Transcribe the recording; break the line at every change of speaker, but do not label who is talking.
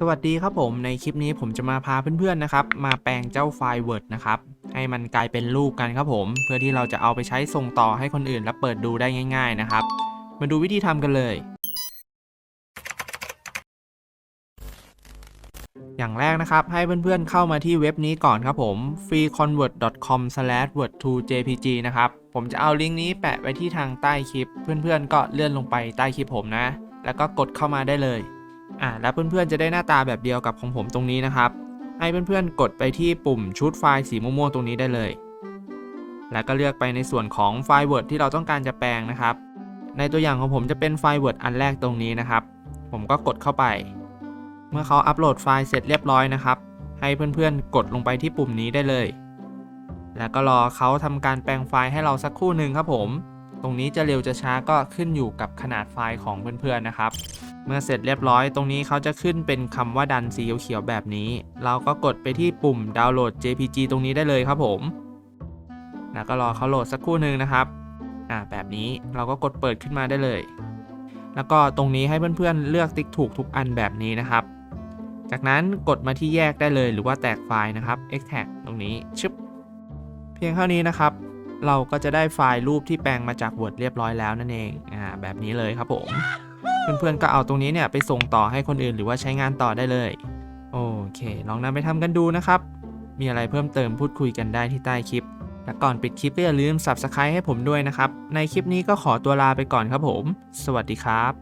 สวัสดีครับผมในคลิปนี้ผมจะมาพาเพื่อนๆนะครับ มาแปลงเจ้าไฟล์ Word นะครับ ให้มันกลายเป็นรูปกันครับผม เพื่อที่เราจะเอาไปใช้ส่งต่อให้คนอื่นและเปิดดูได้ง่าย ๆนะครับ มาดูวิธีทำกันเลย อย่างแรกนะครับ ให้เพื่อนๆเข้ามาที่เว็บนี้ก่อนครับผม freeconvert.com/word2jpg นะครับ ผมจะเอาลิงก์นี้แปะไว้ที่ทางใต้คลิป เพื่อนๆก็เลื่อนลงไปใต้คลิปผมนะ แล้วก็กดเข้ามาได้เลย อ่าแล้วเพื่อนๆจะได้หน้าตาแบบเดียวกับของผมตรงนี้นะครับ ให้เพื่อนๆกดไปที่ปุ่มชุดไฟล์สีม่วงๆตรงนี้ได้เลย แล้วก็เลือกไปในส่วนของไฟล์ Word ที่เราต้องการจะแปลงนะครับ ในตัวอย่างของผมจะเป็นไฟล์ Word อันแรกตรงนี้นะครับ ผมก็กดเข้าไป เมื่อเขาอัปโหลดไฟล์เสร็จเรียบร้อยนะครับ ให้เพื่อนๆกดลงไปที่ปุ่มนี้ได้เลย แล้วก็รอเขาทำการแปลงไฟล์ให้เราสักครู่หนึ่งครับผม ตรงนี้จะเร็วจะช้าก็ขึ้นอยู่กับขนาดไฟล์ของเพื่อนๆนะครับ เมื่อเสร็จเรียบร้อยตรงนี้เขาจะขึ้นเป็นคำว่าดันสีเขียวๆแบบนี้ เราก็กดไปที่ปุ่มดาวน์โหลด JPG ตรงนี้ได้เลยครับผมแล้วก็รอเขาโหลดสักครู่หนึ่งนะครับอ่าแบบนี้เราก็กดเปิดขึ้นมาได้เลย แล้วก็ตรงนี้ให้เพื่อนๆเลือกติ๊กถูกทุกอันแบบนี้นะครับ จากนั้นกดมาที่แยกได้เลยหรือว่าแตกไฟล์นะครับ extract ตรงนี้ชึบเพียงเท่านี้นะครับ เราก็จะได้ไฟล์รูปที่แปลงมาจาก Word เรียบร้อยแล้วนั่นเองอ่าแบบนี้เลยครับผม เพื่อนๆก็เอาตรงนี้เนี่ยไปส่งต่อให้คนอื่นหรือว่าใช้งานต่อได้เลย โอเค ลองนำไปทำกันดูนะครับ มีอะไรเพิ่มเติมพูดคุยกันได้ที่ใต้คลิป และก่อนปิดคลิปก็อย่าลืม Subscribe ให้ผมด้วยนะครับ ในคลิปนี้ก็ขอตัวลาไปก่อนครับผม สวัสดีครับ